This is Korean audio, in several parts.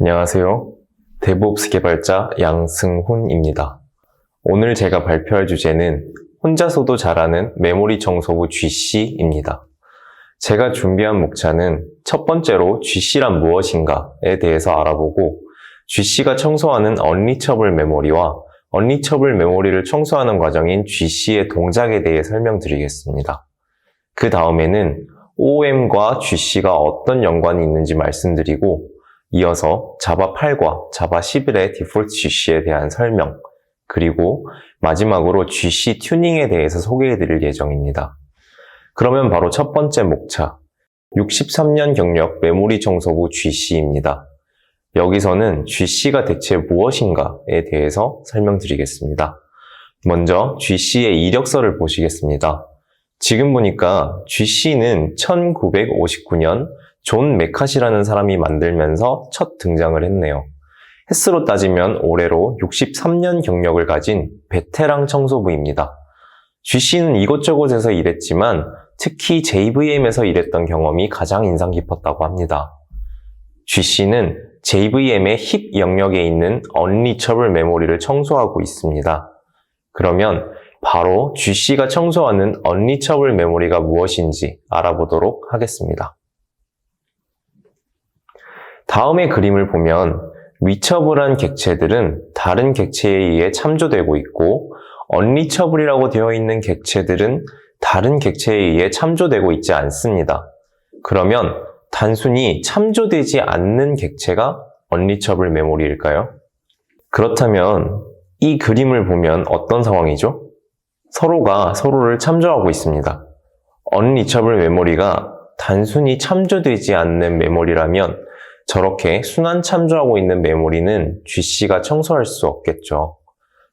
안녕하세요. 데브옵스 개발자 양승훈입니다. 오늘 제가 발표할 주제는 혼자서도 잘하는 메모리 청소부 GC입니다. 제가 준비한 목차는 첫 번째로 GC란 무엇인가에 대해서 알아보고 GC가 청소하는 언리처블 메모리와 언리처블 메모리를 청소하는 과정인 GC의 동작에 대해 설명드리겠습니다. 그 다음에는 OM과 GC가 어떤 연관이 있는지 말씀드리고 이어서 자바 8과 자바 11의 디폴트 GC에 대한 설명, 그리고 마지막으로 GC 튜닝에 대해서 소개해 드릴 예정입니다. 그러면 바로 첫 번째 목차, 63년 경력 메모리 청소부 GC입니다. 여기서는 GC가 대체 무엇인가에 대해서 설명드리겠습니다. 먼저 GC의 이력서를 보시겠습니다. 지금 보니까 GC는 1959년 존 메카시라는 사람이 만들면서 첫 등장을 했네요. 횟수로 따지면 올해로 63년 경력을 가진 베테랑 청소부입니다. GC는 이곳저곳에서 일했지만 특히 JVM에서 일했던 경험이 가장 인상 깊었다고 합니다. GC는 JVM의 힙 영역에 있는 언리처블 메모리를 청소하고 있습니다. 그러면 바로 GC가 청소하는 언리처블 메모리가 무엇인지 알아보도록 하겠습니다. 다음의 그림을 보면 리처블한 객체들은 다른 객체에 의해 참조되고 있고 언리처블이라고 되어 있는 객체들은 다른 객체에 의해 참조되고 있지 않습니다. 그러면 단순히 참조되지 않는 객체가 언리처블 메모리일까요? 그렇다면 이 그림을 보면 어떤 상황이죠? 서로가 서로를 참조하고 있습니다. 언리처블 메모리가 단순히 참조되지 않는 메모리라면 저렇게 순환 참조하고 있는 메모리는 GC가 청소할 수 없겠죠.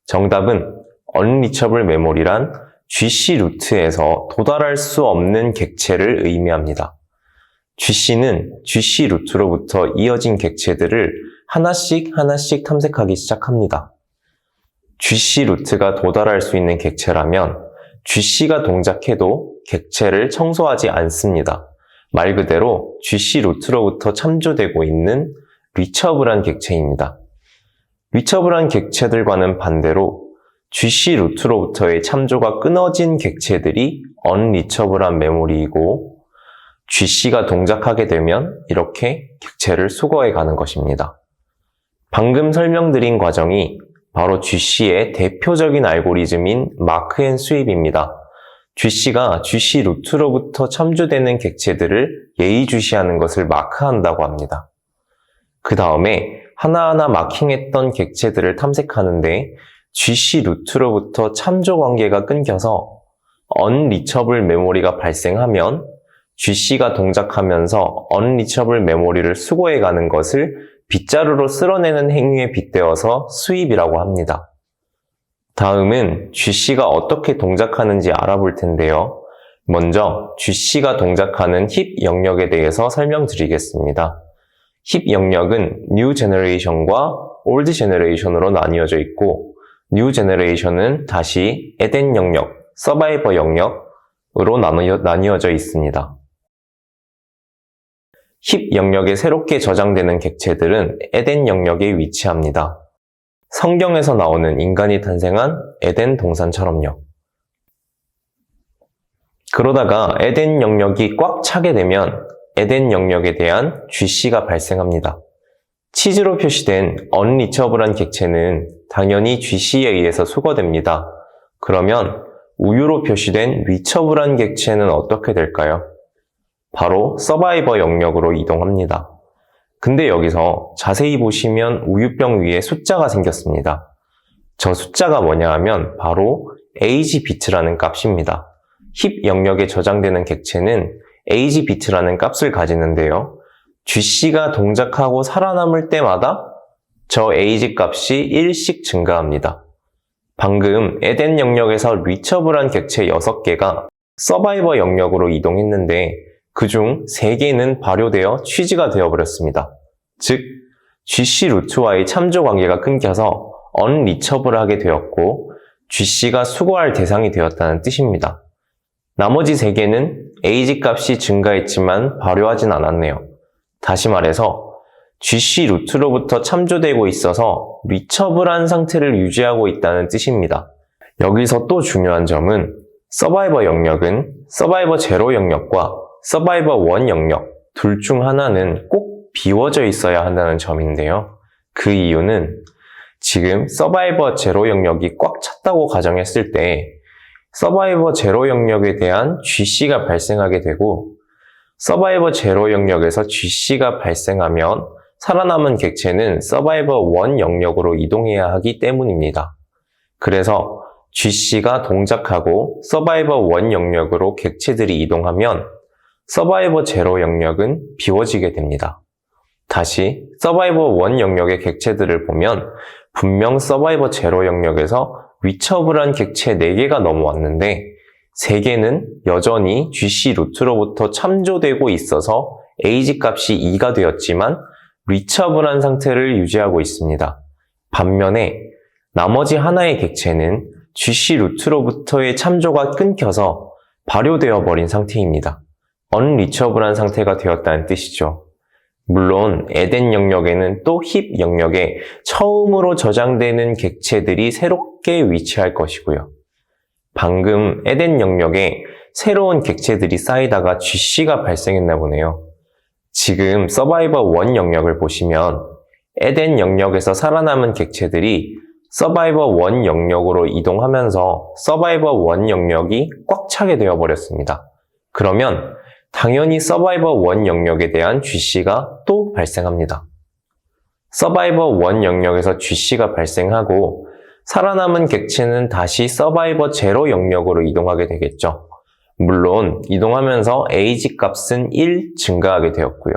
정답은 unreachable 메모리란 GC 루트에서 도달할 수 없는 객체를 의미합니다. GC는 GC 루트로부터 이어진 객체들을 하나씩 하나씩 탐색하기 시작합니다. GC 루트가 도달할 수 있는 객체라면 GC가 동작해도 객체를 청소하지 않습니다. 말 그대로 GC 루트로부터 참조되고 있는 리처블한 객체입니다. 리처블한 객체들과는 반대로 GC 루트로부터의 참조가 끊어진 객체들이 언리처블한 메모리이고 GC가 동작하게 되면 이렇게 객체를 수거해 가는 것입니다. 방금 설명드린 과정이 바로 GC의 대표적인 알고리즘인 마크 앤 수입입니다. GC가 GC 루트로부터 참조되는 객체들을 예의주시하는 것을 마크한다고 합니다. 그 다음에 하나하나 마킹했던 객체들을 탐색하는데 GC 루트로부터 참조 관계가 끊겨서 unreachable 메모리가 발생하면 GC가 동작하면서 unreachable 메모리를 수거해 가는 것을 빗자루로 쓸어내는 행위에 빗대어서 수입이라고 합니다. 다음은 GC가 어떻게 동작하는지 알아볼 텐데요. 먼저 GC가 동작하는 힙 영역에 대해서 설명드리겠습니다. 힙 영역은 New Generation과 Old Generation으로 나뉘어져 있고 New Generation은 다시 에덴 영역, 서바이버 영역으로 나뉘어 져 있습니다. 힙 영역에 새롭게 저장되는 객체들은 에덴 영역에 위치합니다. 성경에서 나오는 인간이 탄생한 에덴 동산처럼요. 그러다가 에덴 영역이 꽉 차게 되면 에덴 영역에 대한 GC가 발생합니다. 치즈로 표시된 언리처블한 객체는 당연히 GC에 의해서 수거됩니다. 그러면 우유로 표시된 리처블한 객체는 어떻게 될까요? 바로 서바이버 영역으로 이동합니다. 근데 여기서 자세히 보시면 우유병 위에 숫자가 생겼습니다. 저 숫자가 뭐냐 하면 바로 age 비트라는 값입니다. 힙 영역에 저장되는 객체는 age 비트라는 값을 가지는데요. GC가 동작하고 살아남을 때마다 저 age 값이 1씩 증가합니다. 방금 에덴 영역에서 리처블한 객체 6개가 서바이버 영역으로 이동했는데 그중 3개는 발효되어 취지가 되어버렸습니다. 즉, GC 루트와의 참조 관계가 끊겨서 언리처블하게 되었고 GC가 수거할 대상이 되었다는 뜻입니다. 나머지 3개는 age 값이 증가했지만 발효하진 않았네요. 다시 말해서 GC 루트로부터 참조되고 있어서 리처블한 상태를 유지하고 있다는 뜻입니다. 여기서 또 중요한 점은 서바이버 영역은 서바이버 제로 영역과 서바이버 원 영역 둘 중 하나는 꼭 비워져 있어야 한다는 점인데요. 그 이유는 지금 서바이버 제로 영역이 꽉 찼다고 가정했을 때 서바이버 제로 영역에 대한 GC가 발생하게 되고 서바이버 제로 영역에서 GC가 발생하면 살아남은 객체는 서바이버 원 영역으로 이동해야 하기 때문입니다. 그래서 GC가 동작하고 서바이버 원 영역으로 객체들이 이동하면 서바이버 제로 영역은 비워지게 됩니다. 다시 서바이버 원 영역의 객체들을 보면 분명 서바이버 제로 영역에서 위처블한 객체 4개가 넘어왔는데 3개는 여전히 GC 루트로부터 참조되고 있어서 age 값이 2가 되었지만 리처블한 상태를 유지하고 있습니다. 반면에 나머지 하나의 객체는 GC 루트로부터의 참조가 끊겨서 발효되어 버린 상태입니다. 언리처블한 상태가 되었다는 뜻이죠. 물론 에덴 영역에는 또 힙 영역에 처음으로 저장되는 객체들이 새롭게 위치할 것이고요. 방금 에덴 영역에 새로운 객체들이 쌓이다가 GC가 발생했나 보네요. 지금 서바이버 1 영역을 보시면 에덴 영역에서 살아남은 객체들이 서바이버 1 영역으로 이동하면서 서바이버 1 영역이 꽉 차게 되어 버렸습니다. 그러면 당연히 서바이버 1 영역에 대한 GC가 또 발생합니다. 서바이버 1 영역에서 GC가 발생하고 살아남은 객체는 다시 서바이버 제로 영역으로 이동하게 되겠죠. 물론 이동하면서 age 값은 1 증가하게 되었고요.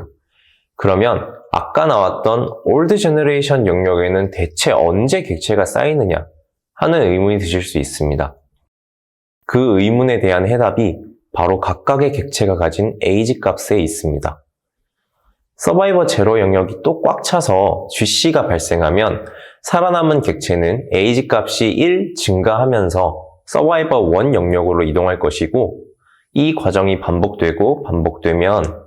그러면 아까 나왔던 올드 제너레이션 영역에는 대체 언제 객체가 쌓이느냐 하는 의문이 드실 수 있습니다. 그 의문에 대한 해답이 바로 각각의 객체가 가진 age 값에 있습니다. 서바이버 제로 영역이 또 꽉 차서 GC가 발생하면 살아남은 객체는 age 값이 1 증가하면서 서바이버 1 영역으로 이동할 것이고 이 과정이 반복되고 반복되면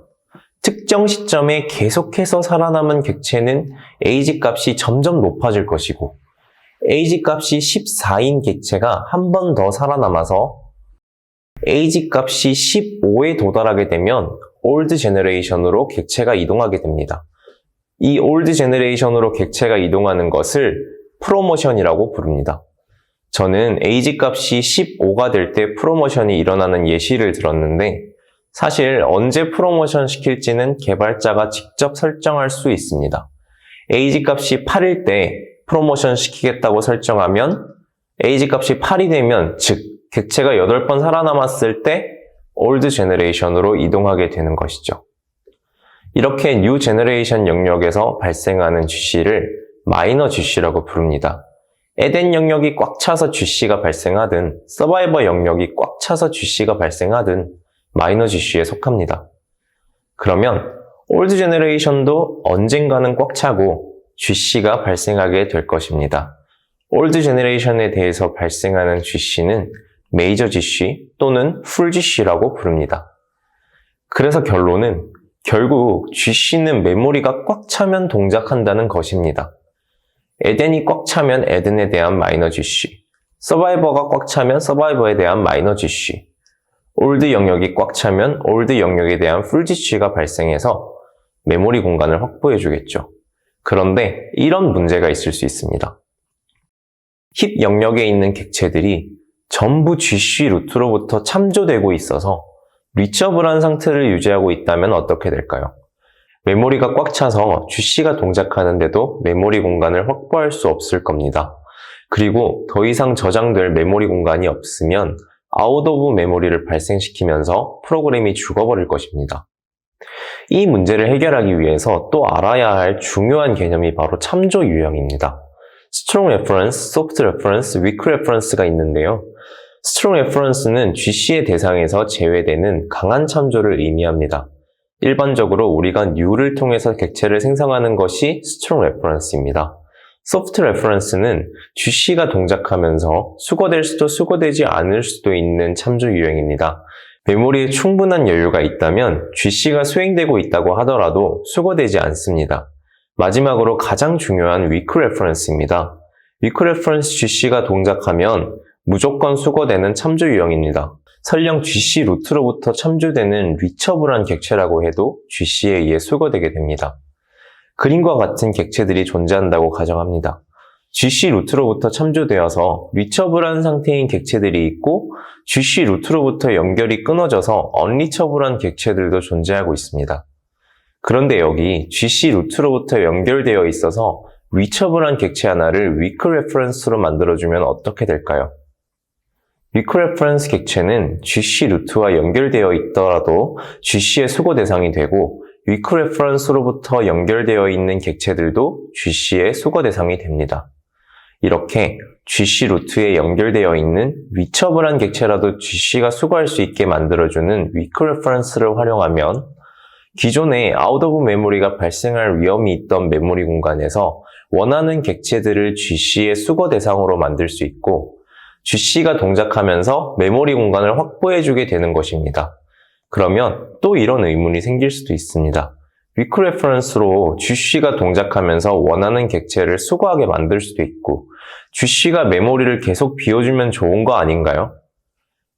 특정 시점에 계속해서 살아남은 객체는 age 값이 점점 높아질 것이고 age 값이 14인 객체가 한 번 더 살아남아서 age 값이 15에 도달하게 되면 올드 제너레이션으로 객체가 이동하게 됩니다. 이 올드 제너레이션으로 객체가 이동하는 것을 프로모션이라고 부릅니다. 저는 age 값이 15가 될 때 프로모션이 일어나는 예시를 들었는데 사실 언제 프로모션 시킬지는 개발자가 직접 설정할 수 있습니다. age 값이 8일 때 프로모션 시키겠다고 설정하면 age 값이 8이 되면 즉 객체가 8번 살아남았을 때 올드 제너레이션으로 이동하게 되는 것이죠. 이렇게 뉴 제너레이션 영역에서 발생하는 GC를 마이너 GC라고 부릅니다. 에덴 영역이 꽉 차서 GC가 발생하든 서바이버 영역이 꽉 차서 GC가 발생하든 마이너 GC에 속합니다. 그러면 올드 제너레이션도 언젠가는 꽉 차고 GC가 발생하게 될 것입니다. 올드 제너레이션에 대해서 발생하는 GC는 메이저 GC 또는 풀 GC라고 부릅니다. 그래서 결론은 결국 GC는 메모리가 꽉 차면 동작한다는 것입니다. 에덴이 꽉 차면 에덴에 대한 마이너 GC, 서바이버가 꽉 차면 서바이버에 대한 마이너 GC, 올드 영역이 꽉 차면 올드 영역에 대한 풀 GC가 발생해서 메모리 공간을 확보해 주겠죠. 그런데 이런 문제가 있을 수 있습니다. 힙 영역에 있는 객체들이 전부 GC 루트로부터 참조되고 있어서 리처블한 상태를 유지하고 있다면 어떻게 될까요? 메모리가 꽉 차서 GC가 동작하는데도 메모리 공간을 확보할 수 없을 겁니다. 그리고 더 이상 저장될 메모리 공간이 없으면 아웃 오브 메모리를 발생시키면서 프로그램이 죽어버릴 것입니다. 이 문제를 해결하기 위해서 또 알아야 할 중요한 개념이 바로 참조 유형입니다. strong reference, soft reference, weak reference가 있는데요. Strong reference는 GC의 대상에서 제외되는 강한 참조를 의미합니다. 일반적으로 우리가 new를 통해서 객체를 생성하는 것이 strong reference입니다. soft reference는 GC가 동작하면서 수거될 수도 수거되지 않을 수도 있는 참조 유형입니다. 메모리에 충분한 여유가 있다면 GC가 수행되고 있다고 하더라도 수거되지 않습니다. 마지막으로 가장 중요한 위크 레퍼런스입니다. 위크 레퍼런스 GC가 동작하면 무조건 수거되는 참조 유형입니다. 설령 GC 루트로부터 참조되는 리처블한 객체라고 해도 GC에 의해 수거되게 됩니다. 그림과 같은 객체들이 존재한다고 가정합니다. GC 루트로부터 참조되어서 리처블한 상태인 객체들이 있고 GC 루트로부터 연결이 끊어져서 언리처블한 객체들도 존재하고 있습니다. 그런데 여기 GC 루트로부터 연결되어 있어서 리처블한 객체 하나를 위크 레퍼런스로 만들어주면 어떻게 될까요? 위크 레퍼런스 객체는 GC 루트와 연결되어 있더라도 GC의 수거 대상이 되고 위크 레퍼런스로부터 연결되어 있는 객체들도 GC의 수거 대상이 됩니다. 이렇게 GC 루트에 연결되어 있는 리처블한 객체라도 GC가 수거할 수 있게 만들어주는 위크 레퍼런스를 활용하면 기존에 아웃 오브 메모리가 발생할 위험이 있던 메모리 공간에서 원하는 객체들을 GC의 수거 대상으로 만들 수 있고 GC가 동작하면서 메모리 공간을 확보해주게 되는 것입니다. 그러면 또 이런 의문이 생길 수도 있습니다. 위크 레퍼런스로 GC가 동작하면서 원하는 객체를 수거하게 만들 수도 있고 GC가 메모리를 계속 비워주면 좋은 거 아닌가요?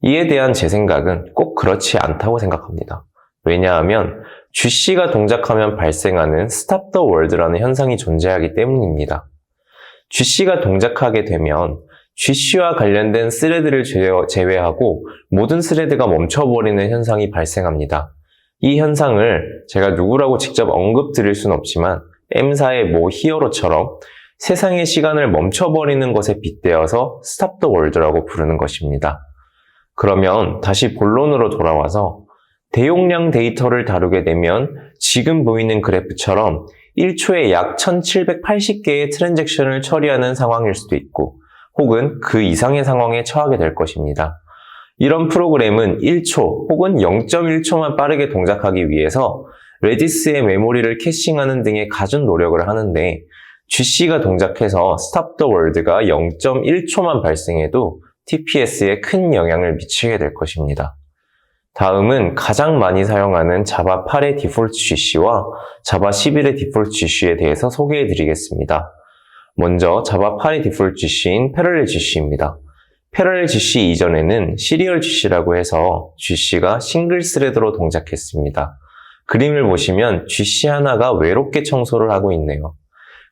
이에 대한 제 생각은 꼭 그렇지 않다고 생각합니다. 왜냐하면 GC가 동작하면 발생하는 Stop the World라는 현상이 존재하기 때문입니다. GC가 동작하게 되면 GC와 관련된 스레드를 제외하고 모든 스레드가 멈춰버리는 현상이 발생합니다. 이 현상을 제가 누구라고 직접 언급 드릴 순 없지만 M사의 모 히어로처럼 세상의 시간을 멈춰버리는 것에 빗대어서 Stop the World라고 부르는 것입니다. 그러면 다시 본론으로 돌아와서 대용량 데이터를 다루게 되면 지금 보이는 그래프처럼 1초에 약 1780개의 트랜잭션을 처리하는 상황일 수도 있고 혹은 그 이상의 상황에 처하게 될 것입니다. 이런 프로그램은 1초 혹은 0.1초만 빠르게 동작하기 위해서 레디스의 메모리를 캐싱하는 등의 갖은 노력을 하는데 GC가 동작해서 Stop the World가 0.1초만 발생해도 TPS에 큰 영향을 미치게 될 것입니다. 다음은 가장 많이 사용하는 자바 8의 디폴트 GC와 자바 11의 디폴트 GC에 대해서 소개해 드리겠습니다. 먼저 자바 8의 디폴트 GC인 패러렐 GC입니다. 패러렐 GC 이전에는 시리얼 GC라고 해서 GC가 싱글 스레드로 동작했습니다. 그림을 보시면 GC 하나가 외롭게 청소를 하고 있네요.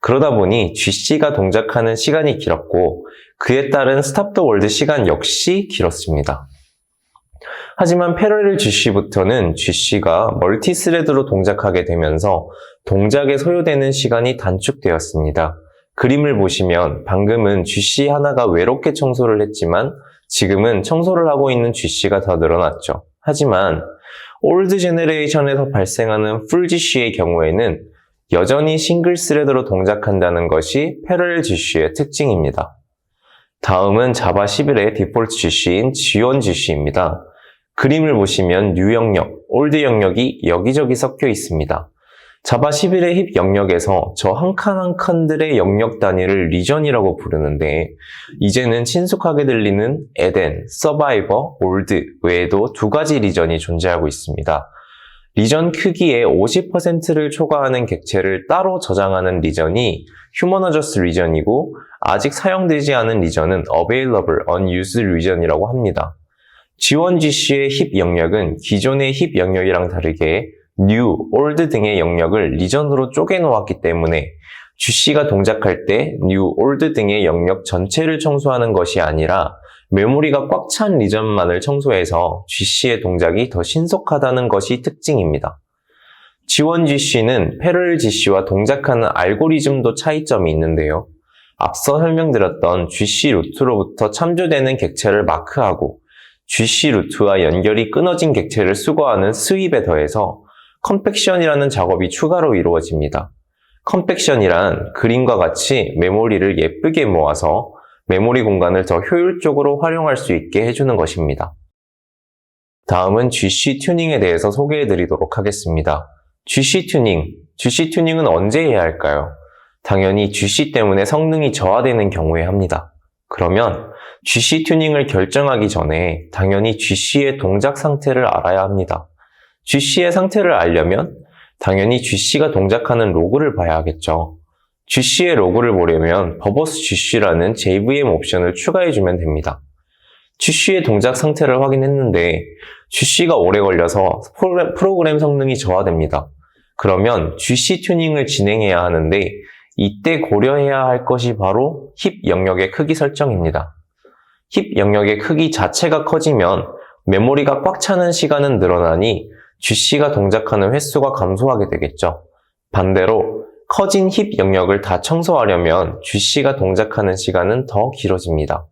그러다 보니 GC가 동작하는 시간이 길었고 그에 따른 스탑 더 월드 시간 역시 길었습니다. 하지만 패러렐 GC부터는 GC가 멀티 스레드로 동작하게 되면서 동작에 소요되는 시간이 단축되었습니다. 그림을 보시면 방금은 GC 하나가 외롭게 청소를 했지만 지금은 청소를 하고 있는 GC가 더 늘어났죠. 하지만 올드 제네레이션에서 발생하는 풀 GC의 경우에는 여전히 싱글 스레드로 동작한다는 것이 패러렐 GC의 특징입니다. 다음은 자바 11의 디폴트 GC인 지원 GC입니다. 그림을 보시면 뉴 영역, 올드 영역이 여기저기 섞여 있습니다. 자바 11의 힙 영역에서 저 한 칸 한 칸들의 영역 단위를 리전이라고 부르는데 이제는 친숙하게 들리는 에덴, 서바이버, 올드 외에도 두 가지 리전이 존재하고 있습니다. 리전 크기의 50%를 초과하는 객체를 따로 저장하는 리전이 휴머너저스 리전이고 아직 사용되지 않은 리전은 available unused 리전이라고 합니다. 지원 GC의 힙 영역은 기존의 힙 영역이랑 다르게 new, old 등의 영역을 리전으로 쪼개 놓았기 때문에 GC가 동작할 때 new, old 등의 영역 전체를 청소하는 것이 아니라 메모리가 꽉 찬 리전만을 청소해서 GC의 동작이 더 신속하다는 것이 특징입니다. 지원 GC는 패럴 GC와 동작하는 알고리즘도 차이점이 있는데요. 앞서 설명드렸던 GC 루트로부터 참조되는 객체를 마크하고 GC 루트와 연결이 끊어진 객체를 수거하는 스윕에 더해서 컴팩션이라는 작업이 추가로 이루어집니다. 컴팩션이란 그림과 같이 메모리를 예쁘게 모아서 메모리 공간을 더 효율적으로 활용할 수 있게 해주는 것입니다. 다음은 GC 튜닝에 대해서 소개해 드리도록 하겠습니다. GC 튜닝. GC 튜닝은 언제 해야 할까요? 당연히 GC 때문에 성능이 저하되는 경우에 합니다. 그러면 GC 튜닝을 결정하기 전에 당연히 GC의 동작 상태를 알아야 합니다. GC의 상태를 알려면 당연히 GC가 동작하는 로그를 봐야 하겠죠. GC의 로그를 보려면 버버스 GC라는 JVM 옵션을 추가해주면 됩니다. GC의 동작 상태를 확인했는데 GC가 오래 걸려서 프로그램, 프로그램 성능이 저하됩니다. 그러면 GC 튜닝을 진행해야 하는데 이때 고려해야 할 것이 바로 힙 영역의 크기 설정입니다. 힙 영역의 크기 자체가 커지면 메모리가 꽉 차는 시간은 늘어나니 GC가 동작하는 횟수가 감소하게 되겠죠. 반대로 커진 힙 영역을 다 청소하려면 GC가 동작하는 시간은 더 길어집니다.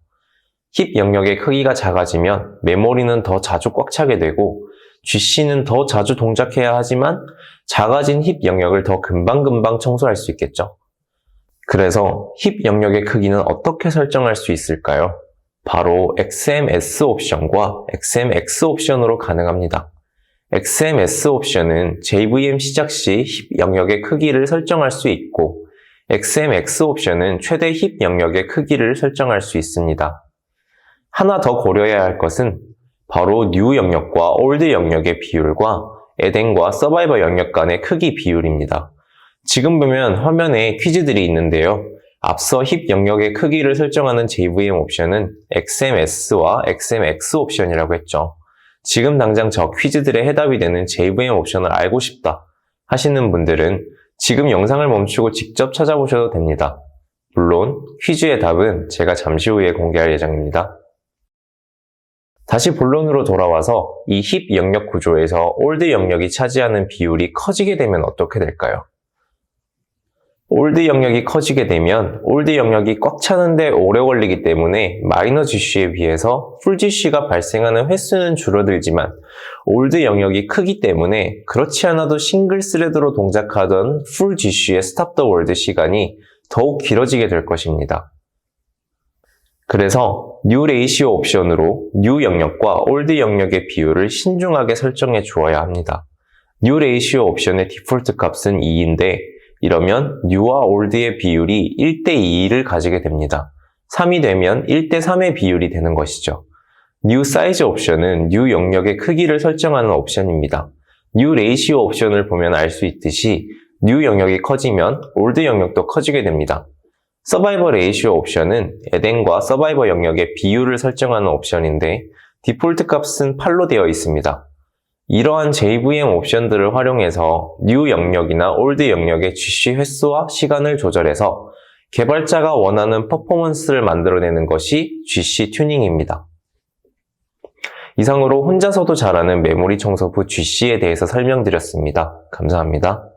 힙 영역의 크기가 작아지면 메모리는 더 자주 꽉 차게 되고 GC는 더 자주 동작해야 하지만 작아진 힙 영역을 더 금방금방 청소할 수 있겠죠. 그래서 힙 영역의 크기는 어떻게 설정할 수 있을까요? 바로 XMS 옵션과 XMX 옵션으로 가능합니다. XMS 옵션은 JVM 시작 시 힙 영역의 크기를 설정할 수 있고 XMX 옵션은 최대 힙 영역의 크기를 설정할 수 있습니다. 하나 더 고려해야 할 것은 바로 뉴 영역과 올드 영역의 비율과 에덴과 서바이버 영역 간의 크기 비율입니다. 지금 보면 화면에 퀴즈들이 있는데요. 앞서 힙 영역의 크기를 설정하는 JVM 옵션은 XMS와 XMX 옵션이라고 했죠. 지금 당장 저 퀴즈들의 해답이 되는 JVM 옵션을 알고 싶다 하시는 분들은 지금 영상을 멈추고 직접 찾아보셔도 됩니다. 물론 퀴즈의 답은 제가 잠시 후에 공개할 예정입니다. 다시 본론으로 돌아와서 이 힙 영역 구조에서 올드 영역이 차지하는 비율이 커지게 되면 어떻게 될까요? 올드 영역이 커지게 되면 올드 영역이 꽉 차는데 오래 걸리기 때문에 마이너 GC에 비해서 풀 GC가 발생하는 횟수는 줄어들지만 올드 영역이 크기 때문에 그렇지 않아도 싱글 스레드로 동작하던 풀 GC의 스탑 더 월드 시간이 더욱 길어지게 될 것입니다. 그래서 뉴 레이시오 옵션으로 뉴 영역과 올드 영역의 비율을 신중하게 설정해 주어야 합니다. 뉴 레이시오 옵션의 디폴트 값은 2인데 이러면 뉴와 올드의 비율이 1대 2를 가지게 됩니다. 3이 되면 1대 3의 비율이 되는 것이죠. 뉴 사이즈 옵션은 뉴 영역의 크기를 설정하는 옵션입니다. 뉴 레이시오 옵션을 보면 알 수 있듯이 뉴 영역이 커지면 올드 영역도 커지게 됩니다. 서바이버 레이시오 옵션은 에덴과 서바이버 영역의 비율을 설정하는 옵션인데 디폴트 값은 8로 되어 있습니다. 이러한 JVM 옵션들을 활용해서 뉴 영역이나 올드 영역의 GC 횟수와 시간을 조절해서 개발자가 원하는 퍼포먼스를 만들어내는 것이 GC 튜닝입니다. 이상으로 혼자서도 잘하는 메모리 청소부 GC에 대해서 설명드렸습니다. 감사합니다.